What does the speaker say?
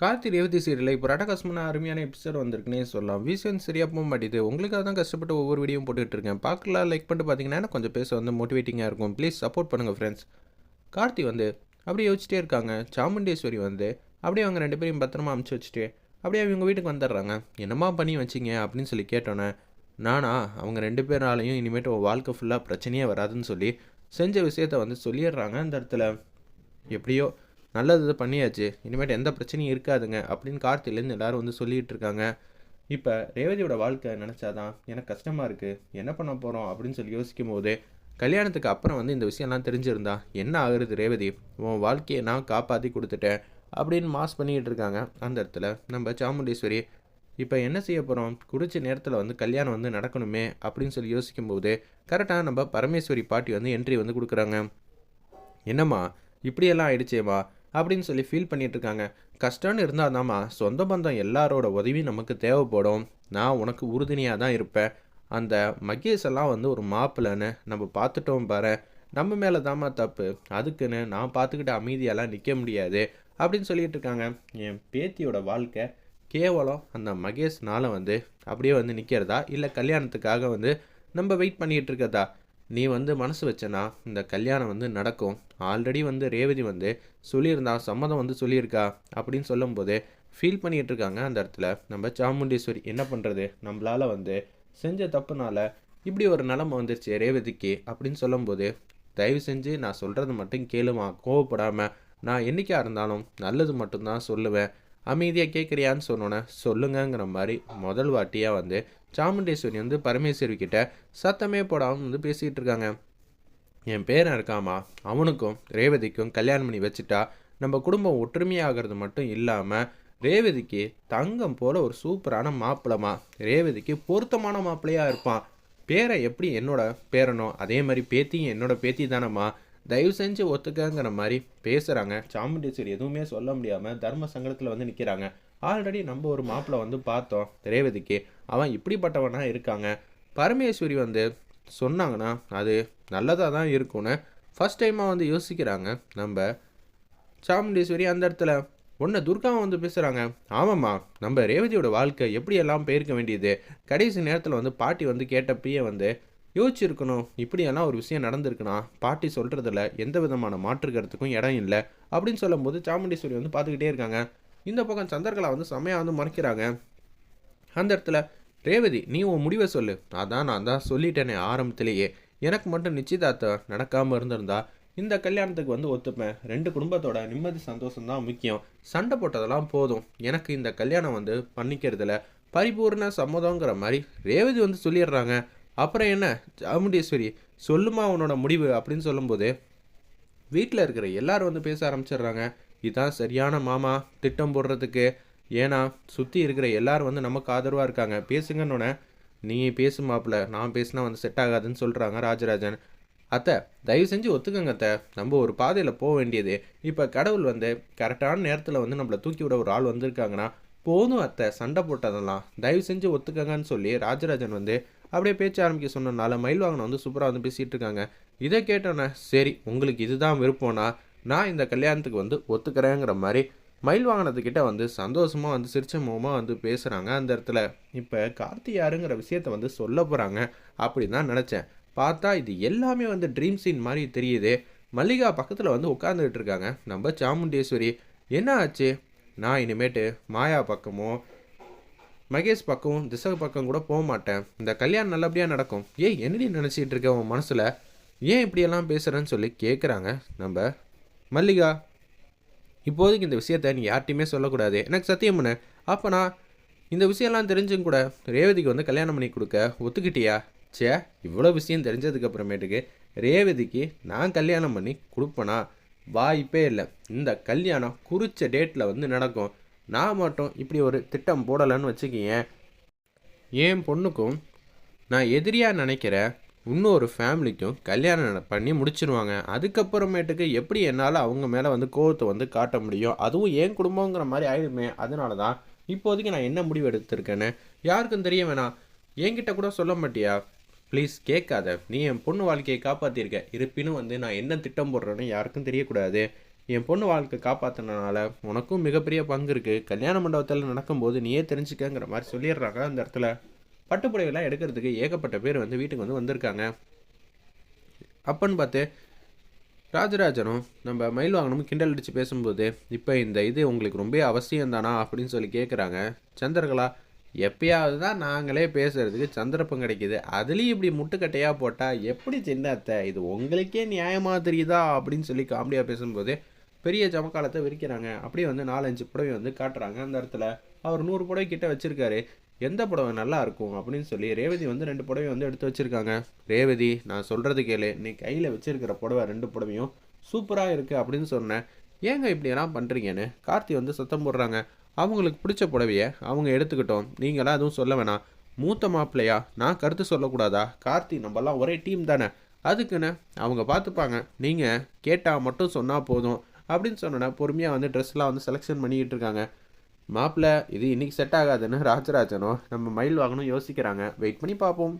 கார்த்தி ரேவதி சீரியலில் இப்போ ரடகாசமான அருமையான எபிசோட் வந்திருக்குன்னே சொல்லலாம். விஷயம் சரியாக போக மாட்டேது. உங்களுக்காக தான் கஷ்டப்பட்டு ஒவ்வொரு வீடியோ போட்டுட்டு இருக்கேன். பார்க்கலாம் லைக் பண்ணிட்டு பார்த்தீங்கன்னா கொஞ்சம் பேச வந்து மோட்டிவேட்டிங்காக இருக்கும். ப்ளீஸ் சப்போர்ட் பண்ணுங்கள் ஃப்ரெண்ட்ஸ் கார்த்தி வந்து அப்படியே யோசிச்சிட்டே இருக்காங்க. சாமுண்டேஸ்வரி வந்து அப்படியே அவங்க ரெண்டு பேரையும் பத்திரமா அமுச்சு வச்சுட்டு அப்படியே அவங்க வீட்டுக்கு வந்துடுறாங்க. என்னம்மா பண்ணி வச்சிங்க? அப்படின்னு சொல்லி கேட்டோன்னே நானா அவங்க ரெண்டு பேராலையும் இனிமேட்டு உன் வாழ்க்கை ஃபுல்லாக பிரச்சனையே வராதுன்னு சொல்லி செஞ்ச விஷயத்த வந்து சொல்லிடுறாங்க அந்த இடத்துல. எப்படியோ நல்லது பண்ணியாச்சு. இனிமேட்டு எந்த பிரச்சனையும் இருக்காதுங்க அப்படின்னு கார்த்திலேருந்து எல்லாரும் வந்து சொல்லிகிட்டு இருக்காங்க. இப்போ ரேவதியோட வாழ்க்கை நினச்சாதான் எனக்கு கஷ்டமாக இருக்குது என்ன பண்ண போகிறோம் அப்படின்னு சொல்லி யோசிக்கும் போது கல்யாணத்துக்கு அப்புறம் வந்து இந்த விஷயம்லாம் தெரிஞ்சிருந்தா என்ன ஆகுறது ரேவதி? உன் வாழ்க்கையை நான் காப்பாற்றி கொடுத்துட்டேன் அப்படின்னு மாஸ் பண்ணிக்கிட்டு இருக்காங்க. அந்த இடத்துல நம்ம சாமுண்டீஸ்வரி இப்போ என்ன செய்ய போகிறோம் குடிச்ச நேரத்தில் வந்து கல்யாணம் வந்து நடக்கணுமே அப்படின்னு சொல்லி யோசிக்கும்போது கரெக்டாக நம்ம பரமேஸ்வரி பாட்டி வந்து என்ட்ரி வந்து கொடுக்குறாங்க. என்னம்மா இப்படியெல்லாம் ஆயிடுச்சேம்மா? அப்படின்னு சொல்லி ஃபீல் பண்ணிட்டு இருக்காங்க கஷ்டம்னு இருந்தால் தாம்மா சொந்த பந்தம் எல்லாரோட உதவியும் நமக்கு தேவைப்படும். நான் உனக்கு உறுதுணையாக தான் இருப்பேன். அந்த மகேஷ் எல்லாம் வந்து ஒரு மாப்பிள்ளைன்னு நம்ம பார்த்துட்டோம் பாரு. நம்ம மேலே தாம்மா தப்பு. அதுக்குன்னு நான் பார்த்துக்கிட்டு அமைதியெல்லாம் நிற்க முடியாது அப்படின்னு சொல்லிட்டு இருக்காங்க. என் பேத்தியோட வாழ்க்கை கேவலம். அந்த மகேஷ்னால வந்து அப்படியே வந்து நிற்கிறதா இல்லை கல்யாணத்துக்காக வந்து நம்ம வெயிட் பண்ணிகிட்டு இருக்கதா? நீ வந்து மனசு வச்சனா இந்த கல்யாணம் வந்து நடக்கும். ஆல்ரெடி வந்து ரேவதி வந்து சொல்லியிருந்தா சம்மதம் வந்து சொல்லியிருக்கா அப்படின்னு சொல்லும்போது ஃபீல் பண்ணிகிட்டு இருக்காங்க அந்த இடத்துல. நம்ம சாமுண்டீஸ்வரி என்ன பண்ணுறது நம்மளால் வந்து செஞ்ச தப்புனால இப்படி ஒரு நிலமை வந்துருச்சு ரேவதிக்கு அப்படின்னு சொல்லும்போது தயவு செஞ்சு நான் சொல்கிறது மட்டும் கேளுமா கோவப்படாமல் நான் என்றைக்கா இருந்தாலும் நல்லது மட்டும்தான் சொல்லுவேன். அமைதியாக கேட்குறியான்னு சொன்னோன்னே சொல்லுங்கங்கிற மாதிரி முதல் வாட்டியாக வந்து சாமுண்டேஸ்வரி வந்து பரமேஸ்வரி கிட்ட சத்தமே போடாமல் வந்து பேசிகிட்டு இருக்காங்க. என் பேரன் இருக்காமா? அவனுக்கும் ரேவதிக்கும் கல்யாணம் பண்ணி வச்சுட்டா நம்ம குடும்பம் ஒற்றுமையாகிறது மட்டும் இல்லாமல் ரேவதிக்கு தங்கம் போல் ஒரு சூப்பரான மாப்பிளமா? ரேவதிக்கு பொருத்தமான மாப்பிள்ளையாக இருப்பான். பேரை எப்படி என்னோட பேரனோ அதே மாதிரி பேத்தியும் என்னோட பேத்தி தானம்மா தயவு செஞ்சு ஒத்துக்கங்கிற மாதிரி பேசுகிறாங்க சாமுண்டீஸ்வரி எதுவுமே சொல்ல முடியாமல் தர்ம சங்கடத்தில் வந்து நிற்கிறாங்க ஆல்ரெடி நம்ம ஒரு மாப்பிள்ளை வந்து பார்த்தோம் ரேவதிக்கு. அவன் இப்படிப்பட்டவனாக இருக்காங்க. பரமேஸ்வரி வந்து சொன்னாங்கன்னா அது நல்லதாக தான் இருக்கும்னு ஃபஸ்ட் டைமாக வந்து யோசிக்கிறாங்க. நம்ம சாமுண்டீஸ்வரி அந்த இடத்துல ஒன்று துர்காவும் வந்து பேசுகிறாங்க ஆமாம்மா நம்ம ரேவதியோட வாழ்க்கை எப்படியெல்லாம் போயிருக்க வேண்டியது? கடைசி நேரத்தில் வந்து பாட்டி வந்து கேட்டப்பயே வந்து யோசிச்சிருக்கணும். இப்படியெல்லாம் ஒரு விஷயம் நடந்திருக்குன்னா பாட்டி சொல்கிறதுல எந்த விதமான மாற்று கருத்துக்கும் இடம் இல்லை அப்படின்னு சொல்லும்போது சாமுண்டீஸ்வரி வந்து பார்த்துக்கிட்டே இருக்காங்க. இந்த பக்கம் சந்திரகலா வந்து செம்மையாக வந்து மறைக்கிறாங்க. அந்த இடத்துல ரேவதி நீ உன் முடிவை சொல்லு. அதான் நான் தான் சொல்லிட்டேனே ஆரம்பத்திலேயே. எனக்கு மட்டும் நிச்சயதார்த்தம் நடக்காமல் இருந்திருந்தா இந்த கல்யாணத்துக்கு வந்து ஒத்துப்பேன். ரெண்டு குடும்பத்தோட நிம்மதி சந்தோஷம் தான் முக்கியம். சண்டை போட்டதெல்லாம் போதும். எனக்கு இந்த கல்யாணம் வந்து பண்ணிக்கிறதுல பரிபூர்ண சம்மதங்கிற மாதிரி ரேவதி வந்து சொல்லிடுறாங்க. அப்புறம் என்ன? சாமுண்டீஸ்வரி சொல்லுமா உன்னோட முடிவு? அப்படின்னு சொல்லும்போது வீட்டில் இருக்கிற எல்லாரும் வந்து பேச ஆரம்பிச்சிடுறாங்க. இதுதான் சரியான மாமா திட்டம் போடுறதுக்கு. ஏன்னா சுற்றி இருக்கிற எல்லாரும் வந்து நமக்கு ஆதரவாக இருக்காங்க. பேசுங்கன்னொன்னே நீ பேசு மாப்பிள்ள நான் பேசினா வந்து செட் ஆகாதுன்னு சொல்கிறாங்க ராஜராஜன். அத்தை தயவு செஞ்சு ஒத்துக்கங்க அத்தை. நம்ம ஒரு பாதையில் போக வேண்டியது. இப்போ கடவுள் வந்து கரெக்டான நேரத்தில் வந்து நம்மளை தூக்கி விட ஒரு ஆள் வந்திருக்காங்கன்னா போதும் அத்தை. சண்டை போட்டதெல்லாம். தயவு செஞ்சு ஒத்துக்கங்கன்னு சொல்லி ராஜராஜன் வந்து அப்படியே பேச்சு ஆரம்பிக்க சொன்னனால மயில் வாங்கின வந்து சூப்பராக வந்து பேசிகிட்டு இருக்காங்க. இதை கேட்டோன்னே சரி உங்களுக்கு இதுதான் விருப்பம்னா நான் இந்த கல்யாணத்துக்கு வந்து ஒத்துக்கிறேங்கிற மாதிரி மயில் வாகனத்துக்கிட்ட வந்து சந்தோஷமாக வந்து சிரிச்ச முகமாக வந்து பேசுகிறாங்க அந்த இடத்துல இப்போ கார்த்தியாருங்கிற விஷயத்த வந்து சொல்ல போகிறாங்க அப்படின்னு தான் நினச்சேன். பார்த்தா இது எல்லாமே வந்து ட்ரீம் சீன் மாதிரி தெரியுது. மல்லிகா பக்கத்தில் வந்து உட்காந்துக்கிட்டு இருக்காங்க. நம்ம சாமுண்டேஸ்வரி என்ன ஆச்சு? நான் இனிமேட்டு மாயா பக்கமோ மகேஷ் பக்கம் திசை பக்கம் கூட போக மாட்டேன். இந்த கல்யாணம் நல்லபடியாக நடக்கும். ஏய் என்னடி நினச்சிட்டு இருக்க உன் மனசில்? ஏன் இப்படியெல்லாம் பேசுகிறேன்னு சொல்லி கேட்குறாங்க நம்ம மல்லிகா இப்போதைக்கு இந்த விஷயத்த நீ யார்ட்டையுமே சொல்லக்கூடாது. எனக்கு சத்தியம் பண்ணு அப்போ நான் இந்த விஷயம்லாம் தெரிஞ்சும் கூட ரேவதிக்கு வந்து கல்யாணம் பண்ணி கொடுக்க ஒத்துக்கிட்டியா? சே இவ்வளோ விஷயம் தெரிஞ்சதுக்கு அப்புறமேட்டுக்கு ரேவதிக்கு நான் கல்யாணம் பண்ணி கொடுப்பேனா? வாய்ப்பே இல்லை. இந்த கல்யாணம் குறித்த டேட்டில் வந்து நடக்கும். நான் மட்டும் இப்படி ஒரு திட்டம் போடலைன்னு வச்சுக்கிங்க என் பொண்ணுக்கும் நான் எதிரியாக நினைக்கிற இன்னொரு ஃபேமிலிக்கும் கல்யாணம் பண்ணி முடிச்சிருவாங்க. அதுக்கப்புறமேட்டுக்கு எப்படி என்னால் அவங்க மேலே வந்து கோவத்தை வந்து காட்ட முடியும்? அதுவும் என் குடும்பங்கிற மாதிரி ஆயிடுமே. அதனால தான் இப்போதைக்கு நான் என்ன முடிவு எடுத்திருக்கேன்னு யாருக்கும் தெரிய வேணாம். என்கிட்ட கூட சொல்ல மாட்டியா? ப்ளீஸ் கேட்காத. நீ என் பொண்ணு வாழ்க்கையை காப்பாற்றிருக்க இருப்பினும் வந்து நான் என்ன திட்டம் போடுறேன்னு யாருக்கும் தெரியக்கூடாது. என் பொண்ணு வாழ்க்கை காப்பாற்றினால உனக்கும் மிகப்பெரிய பங்கு இருக்குது கல்யாண மண்டபத்தில் நடக்கும்போது நீயே தெரிஞ்சுக்கங்கிற மாதிரி சொல்லிடுறாங்க அந்த இடத்துல. பட்டுப்புடவைலாம் எடுக்கிறதுக்கு ஏகப்பட்ட பேர் வந்து வீட்டுக்கு வந்து வந்திருக்காங்க. அப்பன்னு பார்த்து ராஜராஜனும் நம்ம மயில் வாங்கணும் கிண்டல் அடித்து பேசும்போது இப்போ இந்த இது உங்களுக்கு ரொம்ப அவசியம் தானா அப்படின்னு சொல்லி கேட்குறாங்க சந்திரகலா எப்பயாவது தான் நாங்களே பேசுகிறதுக்கு சந்தர்ப்பம் கிடைக்கிது. அதுலேயும் இப்படி முட்டுக்கட்டையாக போட்டால் எப்படி சின்ன அத்தை? இது உங்களுக்கே நியாயமாக தெரியுதா? அப்படின்னு சொல்லி காமெடியாக பேசும்போது பெரிய ஜமக்காலத்தை விரிக்கிறாங்க. அப்படியே வந்து நாலஞ்சு புடவை வந்து காட்டுறாங்க. அந்த இடத்துல அவர் நூறு புடவை கிட்ட வச்சுருக்காரு. எந்த புடவை நல்லா இருக்கும் அப்படின்னு சொல்லி ரேவதி வந்து ரெண்டு புடவை வந்து எடுத்து வச்சுருக்காங்க. ரேவதி நான் சொல்கிறது கேளு. நீ கையில் வச்சிருக்கிற புடவை ரெண்டு புடவையும் சூப்பராக இருக்குது அப்படின்னு சொன்னேன். ஏங்க இப்படியெல்லாம் பண்ணுறீங்கன்னு கார்த்தி வந்து சத்தம் போடுறாங்க. அவங்களுக்கு பிடிச்ச புடவைய அவங்க எடுத்துக்கிட்டோம். நீங்களாம் எதுவும் சொல்ல வேணாம். மூத்த மாப்பிள்ளையா? நான் கருத்து சொல்லக்கூடாதா? கார்த்தி நம்மலாம் ஒரே டீம் தானே. அதுக்குன்னு அவங்க பார்த்துப்பாங்க. நீங்கள் கேட்டால் மட்டும் சொன்னால் போதும். அப்படின்னு சொன்னோன்னா பொறுமையாக வந்து ட்ரெஸ்லாம் வந்து செலெக்ஷன் பண்ணிக்கிட்டு இருக்காங்க. மாப்பிள்ள இது இன்னைக்கு செட் ஆகாதுன்னு ராஜராஜனும் நம்ம மயில் வாங்கணும் யோசிக்கிறாங்க. வெயிட் பண்ணி பார்ப்போம்.